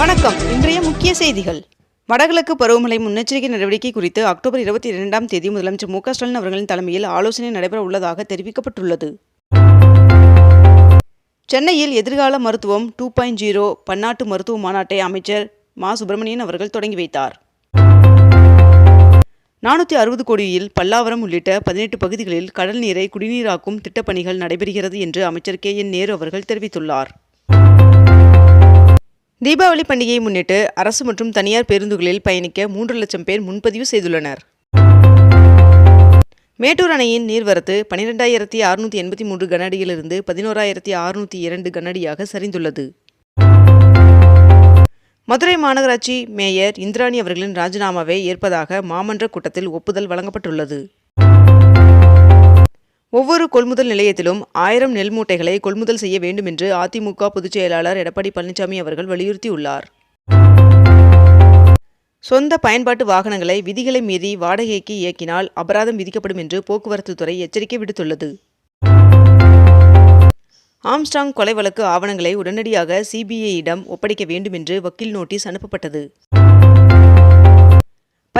வணக்கம். இன்றைய முக்கிய செய்திகள். வடகிழக்கு பருவமழை முன்னெச்சரிக்கை நடவடிக்கை குறித்து அக்டோபர் இருபத்தி இரண்டாம் தேதி முதலமைச்சர் மு ஸ்டாலின் அவர்களின் தலைமையில் ஆலோசனை நடைபெற உள்ளதாக தெரிவிக்கப்பட்டுள்ளது. சென்னையில் எதிர்கால மருத்துவம் டூ பாயிண்ட் ஜீரோ பன்னாட்டு மருத்துவ மாநாட்டை அமைச்சர் மா. சுப்பிரமணியன் அவர்கள் தொடங்கி வைத்தார். நானூற்றி அறுபது கோடியில் பல்லாவரம் உள்ளிட்ட பதினெட்டு பகுதிகளில் கடல் நீரை குடிநீராக்கும் திட்டப்பணிகள் நடைபெறுகிறது என்று அமைச்சர் கே. என். நேரு அவர்கள் தெரிவித்துள்ளார். தீபாவளி பண்டிகையை முன்னிட்டு அரசு மற்றும் தனியார் பேருந்துகளில் பயணிக்க மூன்று லட்சம் பேர் முன்பதிவு செய்துள்ளனர். மேட்டூர் அணையின் நீர்வரத்து பனிரெண்டாயிரத்தி அறுநூற்றி எண்பத்தி மூன்று கனஅடியிலிருந்து பதினோராயிரத்தி அறுநூற்றி இரண்டு கனஅடியாக சரிந்துள்ளது. மதுரை மாநகராட்சி மேயர் இந்திராணி அவர்களின் ராஜினாமாவை ஏற்பதாக மாமன்ற கூட்டத்தில் ஒப்புதல் வழங்கப்பட்டுள்ளது. ஒவ்வொரு கொள்முதல் நிலையத்திலும் ஆயிரம் நெல் மூட்டைகளை கொள்முதல் செய்ய வேண்டும் என்று அதிமுக பொதுச் செயலாளர் எடப்பாடி பழனிசாமி அவர்கள் வலியுறுத்தியுள்ளார். சொந்த பயன்பாட்டு வாகனங்களை விதிகளை மீறி வாடகைக்கு இயக்கினால் அபராதம் விதிக்கப்படும் என்று போக்குவரத்து துறை எச்சரிக்கை விடுத்துள்ளது. ஆம்ஸ்டாங் கொலை வழக்கு ஆவணங்களை உடனடியாக சிபிஐயிடம் ஒப்படைக்க வேண்டும் என்று வக்கீல் நோட்டீஸ் அனுப்பப்பட்டது.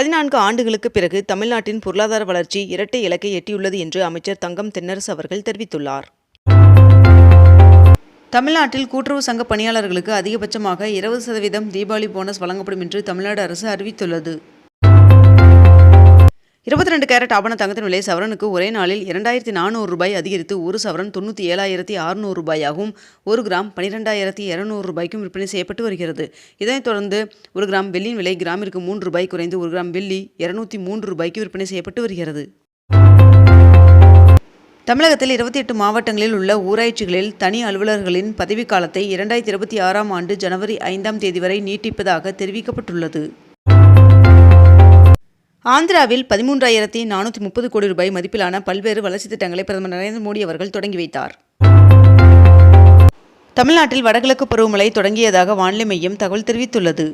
பதினான்கு ஆண்டுகளுக்கு பிறகு தமிழ்நாட்டின் பொருளாதார வளர்ச்சி இரட்டை இலக்கை எட்டியுள்ளது என்று அமைச்சர் தங்கம் தென்னரசு அவர்கள் தெரிவித்துள்ளார். தமிழ்நாட்டில் கூட்டுறவு சங்க பணியாளர்களுக்கு அதிகபட்சமாக இருபது சதவீதம் தீபாவளி போனஸ் வழங்கப்படும் என்று தமிழ்நாடு அரசு அறிவித்துள்ளது. இருபத்தி ரெண்டு கேரட் ஆபண தங்கத்தின் விலை சவரனுக்கு ஒரே நாளில் இரண்டாயிரத்தி நானூறு ரூபாய் அதிகரித்து ஒரு சவரன் தொண்ணூற்றி ஏழாயிரத்தி அறுநூறு ரூபாயாகவும் ஒரு கிராம் பனிரெண்டாயிரத்தி இரநூறு ரூபாய்க்கும் விற்பனை செய்யப்பட்டு வருகிறது. இதனைத் தொடர்ந்து ஒரு கிராம் வெள்ளியின் விலை கிராமிற்கு மூன்று ரூபாய் குறைந்து ஒரு கிராம் வெள்ளி இருநூத்தி மூன்று ரூபாய்க்கு விற்பனை செய்யப்பட்டு வருகிறது. தமிழகத்தில் இருபத்தி எட்டு மாவட்டங்களில் உள்ள ஊராட்சிகளில் தனி அலுவலர்களின் பதவிக்காலத்தை இரண்டாயிரத்தி இருபத்தி ஆறாம் ஆண்டு ஜனவரி ஐந்தாம் தேதி வரை நீட்டிப்பதாக தெரிவிக்கப்பட்டுள்ளது. ஆந்திராவில் பதிமூன்றாயிரத்தி நானூற்றி முப்பது கோடி ரூபாய் மதிப்பிலான பல்வேறு வளர்ச்சித் திட்டங்களை பிரதமர் நரேந்திர மோடி அவர்கள் தொடங்கி வைத்தார். தமிழ்நாட்டில் வடகிழக்கு பருவமழை தொடங்கியதாக வானிலை மையம் தகவல் தெரிவித்துள்ளது.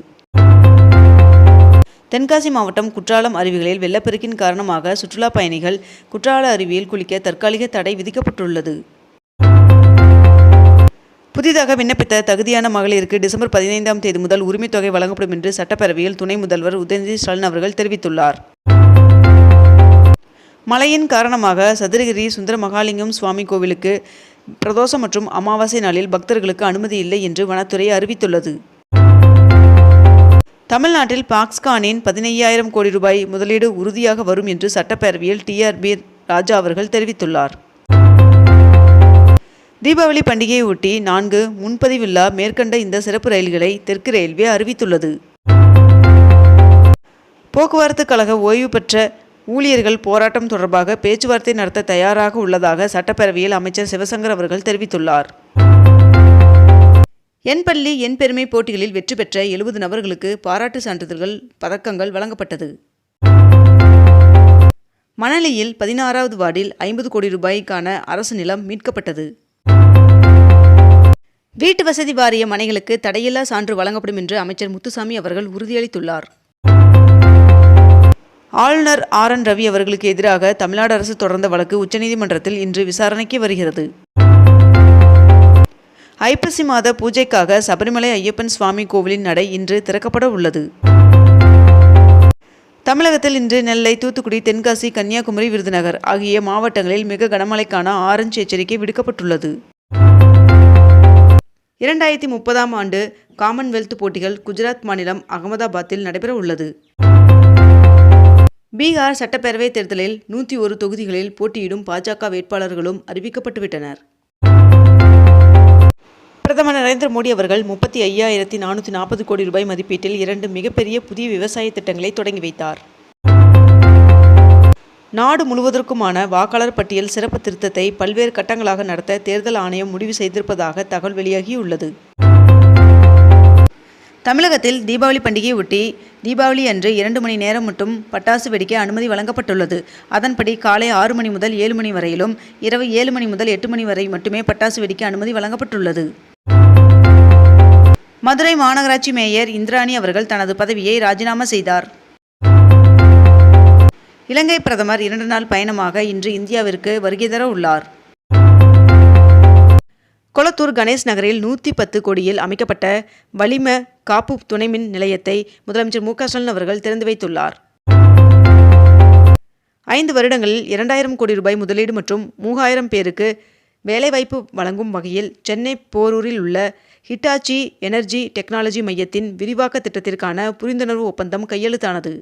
தென்காசி மாவட்டம் குற்றாலம் அருவிகளில் வெள்ளப்பெருக்கின் காரணமாக சுற்றுலா பயணிகள் குற்றால அருவியில் குளிக்க தற்காலிக தடை விதிக்கப்பட்டுள்ளது. புதிதாக விண்ணப்பித்த தகுதியான மகளிருக்கு டிசம்பர் பதினைந்தாம் தேதி முதல் உரிமைத்தொகை வழங்கப்படும் என்று சட்டப்பேரவையில் துணை முதல்வர் உதயநிதி ஸ்டாலின் அவர்கள் தெரிவித்துள்ளார். மழையின் காரணமாக சதுரகிரி சுந்தர மகாலிங்கம் சுவாமி கோவிலுக்கு பிரதோஷம் மற்றும் அமாவாசை நாளில் பக்தர்களுக்கு அனுமதி இல்லை என்று வனத்துறை அறிவித்துள்ளது. தமிழ்நாட்டில் பாக்ஸ்கானின் பதினையாயிரம் கோடி ரூபாய் முதலீடு உறுதியாக வரும் என்று சட்டப்பேரவையில் டிஆர்பி ராஜா அவர்கள் தெரிவித்துள்ளார். தீபாவளி பண்டிகையை ஒட்டி நான்கு முன்பதிவில்லா மேற்கண்ட இந்த சிறப்பு ரயில்களை தெற்கு ரயில்வே அறிவித்துள்ளது. போக்குவரத்து கழக ஓய்வு பெற்ற ஊழியர்கள் போராட்டம் தொடர்பாக பேச்சுவார்த்தை நடத்த தயாராக உள்ளதாக சட்டப்பேரவையில் அமைச்சர் சிவசங்கர் அவர்கள் தெரிவித்துள்ளார். என் பள்ளி என் பெருமை போட்டிகளில் வெற்றி பெற்ற எழுபது நபர்களுக்கு பாராட்டு சான்றிதழ்கள் பதக்கங்கள் வழங்கப்பட்டது. மணலியில் பதினாறாவது வார்டில் ஐம்பது கோடி ரூபாய்க்கான அரசு நிலம் மீட்கப்பட்டது. வீட்டு வசதி வாரிய மனைகளுக்கு தடையில்லா சான்று வழங்கப்படும் என்று அமைச்சர் முத்துசாமி அவர்கள் உறுதியளித்துள்ளார். ஆளுநர் ஆர். என். ரவி அவர்களுக்கு எதிராக தமிழ்நாடு அரசு தொடர்ந்த வழக்கு உச்சநீதிமன்றத்தில் இன்று விசாரணைக்கு வருகிறது. ஐப்பசி மாத பூஜைக்காக சபரிமலை ஐயப்பன் சுவாமி கோவிலின் நடை இன்று திறக்கப்பட உள்ளது. தமிழகத்தில் இன்று நெல்லை தூத்துக்குடி தென்காசி கன்னியாகுமரி விருதுநகர் ஆகிய மாவட்டங்களில் மிக கனமழைக்கான ஆரஞ்சு எச்சரிக்கை விடுக்கப்பட்டுள்ளது. இரண்டாயிரத்தி முப்பதாம் ஆண்டு காமன்வெல்த் போட்டிகள் குஜராத் மாநிலம் அகமதாபாத்தில் நடைபெற உள்ளது. பீகார் சட்டப்பேரவைத் தேர்தலில் நூற்றி ஒரு தொகுதிகளில் போட்டியிடும் பாஜக வேட்பாளர்களும் அறிவிக்கப்பட்டுவிட்டனர். பிரதமர் நரேந்திர மோடி அவர்கள் முப்பத்தி ஐயாயிரத்தி நானூற்றி நாற்பது கோடி ரூபாய் மதிப்பீட்டில் இரண்டு மிகப்பெரிய புதிய விவசாய திட்டங்களை தொடங்கி வைத்தார். நாடு முழுவதற்குமான வாக்காளர் பட்டியல் சிறப்பு திருத்தத்தை பல்வேறு கட்டங்களாக நடத்த தேர்தல் ஆணையம் முடிவு செய்திருப்பதாக தகவல் வெளியாகியுள்ளது. தமிழகத்தில் தீபாவளி பண்டிகையை ஒட்டி தீபாவளி அன்று இரண்டு மணி நேரம் மட்டும் பட்டாசு வெடிக்க அனுமதி வழங்கப்பட்டுள்ளது. அதன்படி காலை ஆறு மணி முதல் ஏழு மணி வரையிலும் இரவு ஏழு மணி முதல் எட்டு மணி வரை மட்டுமே பட்டாசு வெடிக்க அனுமதி வழங்கப்பட்டுள்ளது. மதுரை மாநகராட்சி மேயர் இந்திராணி அவர்கள் தனது பதவியை ராஜினாமா செய்தார். இலங்கை பிரதமர் இரண்டு நாள் பயணமாக இன்று இந்தியாவிற்கு வருகை தர உள்ளார். கொளத்தூர் கணேஷ் நகரில் நூற்றி பத்து கோடியில் அமைக்கப்பட்ட வளிம காப்பு துணைமின் நிலையத்தை முதலமைச்சர் மு க ஸ்டாலின் அவர்கள் திறந்து வைத்துள்ளார். ஐந்து வருடங்களில் இரண்டாயிரம் கோடி ரூபாய் முதலீடு மற்றும் மூவாயிரம் பேருக்கு வேலைவாய்ப்பு வழங்கும் வகையில் சென்னை போரூரில் உள்ள ஹிட்டாச்சி எனர்ஜி டெக்னாலஜி மையத்தின் விரிவாக்க திட்டத்திற்கான புரிந்துணர்வு ஒப்பந்தம் கையெழுத்தானது.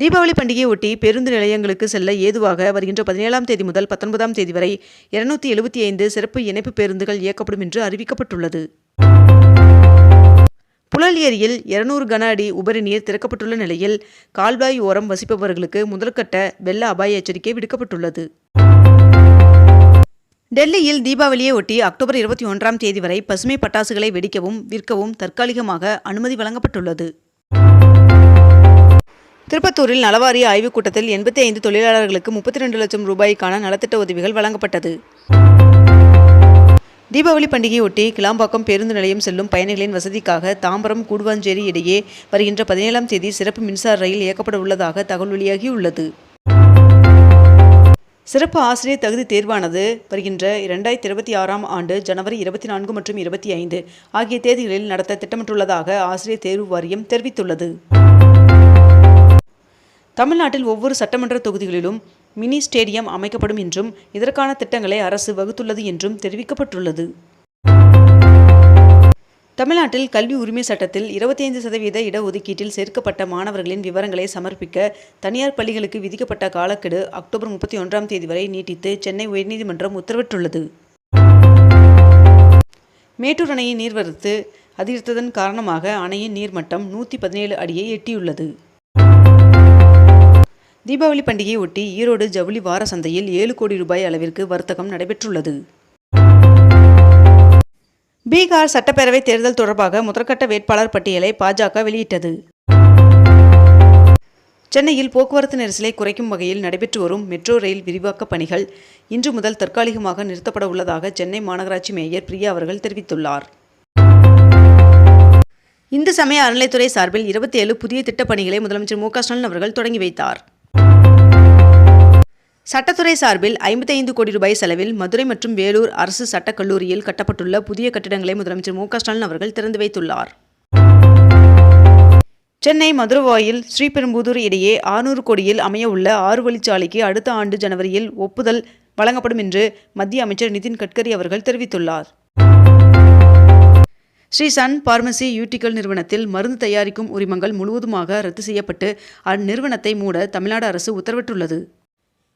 தீபாவளி பண்டிகையை ஒட்டி பேருந்து நிலையங்களுக்கு செல்ல ஏதுவாக வருகின்ற பதினேழாம் தேதி முதல் பத்தொன்பதாம் தேதி வரை இருநூத்தி எழுபத்தி ஐந்து சிறப்பு இணைப்பு பேருந்துகள் இயக்கப்படும் என்று அறிவிக்கப்பட்டுள்ளது. புழல் ஏரியில் இருநூறு கன அடி உபரி நீர் திறக்கப்பட்டுள்ள நிலையில் கால்வாய் ஓரம் வசிப்பவர்களுக்கு முதல்கட்ட வெள்ள அபாய எச்சரிக்கை விடுக்கப்பட்டுள்ளது. டெல்லியில் தீபாவளியை ஒட்டி அக்டோபர் இருபத்தி ஒன்றாம் தேதி வரை பசுமை பட்டாசுகளை வெடிக்கவும் விற்கவும் தற்காலிகமாக அனுமதி வழங்கப்பட்டுள்ளது. திருப்பத்தூரில் நலவாரிய ஆய்வுக் கூட்டத்தில் எண்பத்தி ஐந்து தொழிலாளர்களுக்கு முப்பத்தி ரெண்டு லட்சம் ரூபாய்க்கான நலத்திட்ட உதவிகள் வழங்கப்பட்டது. தீபாவளி பண்டிகையொட்டி கிளாம்பாக்கம் பேருந்து நிலையம் செல்லும் பயணிகளின் வசதிக்காக தாம்பரம் கூடுவாஞ்சேரி இடையே வருகின்ற பதினேழாம் தேதி சிறப்பு மின்சார ரயில் இயக்கப்பட உள்ளதாக தகவல் வெளியாகியுள்ளது. சிறப்பு ஆசிரியர் தகுதி தேர்வானது வருகின்ற இரண்டாயிரத்தி இருபத்தி ஆறாம் ஆண்டு ஜனவரி இருபத்தி நான்கு மற்றும் இருபத்தி ஐந்து ஆகிய தேதிகளில் நடத்த திட்டமிட்டுள்ளதாக ஆசிரியர் தேர்வு வாரியம் தெரிவித்துள்ளது. தமிழ்நாட்டில் ஒவ்வொரு சட்டமன்ற தொகுதிகளிலும் மினி ஸ்டேடியம் அமைக்கப்படும் என்றும் இதற்கான திட்டங்களை அரசு வகுத்துள்ளது என்றும் தெரிவிக்கப்பட்டுள்ளது. தமிழ்நாட்டில் கல்வி உரிமை சட்டத்தில் இருபத்தி ஐந்து சதவீத இடஒதுக்கீட்டில் சேர்க்கப்பட்ட மாணவர்களின் விவரங்களை சமர்ப்பிக்க தனியார் பள்ளிகளுக்கு விதிக்கப்பட்ட காலக்கெடு அக்டோபர் முப்பத்தி ஒன்றாம் தேதி வரை நீட்டித்து சென்னை உயர்நீதிமன்றம் உத்தரவிட்டுள்ளது. மேட்டூர் அணையின் நீர்வரத்து அதிகரித்ததன் காரணமாக அணையின் நீர்மட்டம் நூற்றி பதினேழு அடியை எட்டியுள்ளது. தீபாவளி பண்டிகையை ஒட்டி ஈரோடு ஜவுளி வார சந்தையில் ஏழு கோடி ரூபாய் அளவிற்கு வர்த்தகம் நடைபெற்றுள்ளது. பீகார் சட்டப்பேரவை தேர்தல் தொடர்பாக முதற்கட்ட வேட்பாளர் பட்டியலை பாஜக வெளியிட்டது. சென்னையில் போக்குவரத்து நெரிசலை குறைக்கும் வகையில் நடைபெற்று வரும் மெட்ரோ ரயில் விரிவாக்க பணிகள் இன்று முதல் தற்காலிகமாக நிறுத்தப்பட உள்ளதாக சென்னை மாநகராட்சி மேயர் பிரியா அவர்கள் தெரிவித்துள்ளார். இந்து சமய அறநிலைத்துறை சார்பில் இருபத்தி ஏழு புதிய திட்டப் பணிகளை முதலமைச்சர் மு க ஸ்டாலின் அவர்கள் தொடங்கி வைத்தார். சட்டத்துறை சார்பில் ஐம்பத்தைந்து கோடி ரூபாய் செலவில் மதுரை மற்றும் வேலூர் அரசு சட்டக் கல்லூரியில் கட்டப்பட்டுள்ள புதிய கட்டிடங்களை முதலமைச்சர் மு ஸ்டாலின் அவர்கள் திறந்து வைத்துள்ளார். சென்னை மதுரவாயில் ஸ்ரீபெரும்புதூர் இடையே ஆறுநூறு கோடியில் அமைய உள்ள ஆறு வழிச்சாலைக்கு அடுத்த ஆண்டு ஜனவரியில் ஒப்புதல் வழங்கப்படும் என்று மத்திய அமைச்சர் நிதின் கட்கரி அவர்கள் தெரிவித்துள்ளார். ஸ்ரீ சன் பார்மசி யூட்டிக்கல் நிறுவனத்தில் மருந்து தயாரிக்கும் உரிமங்கள் முழுவதுமாக ரத்து செய்யப்பட்டு அந்நிறுவனத்தை மூட தமிழ்நாடு அரசு உத்தரவிட்டுள்ளது.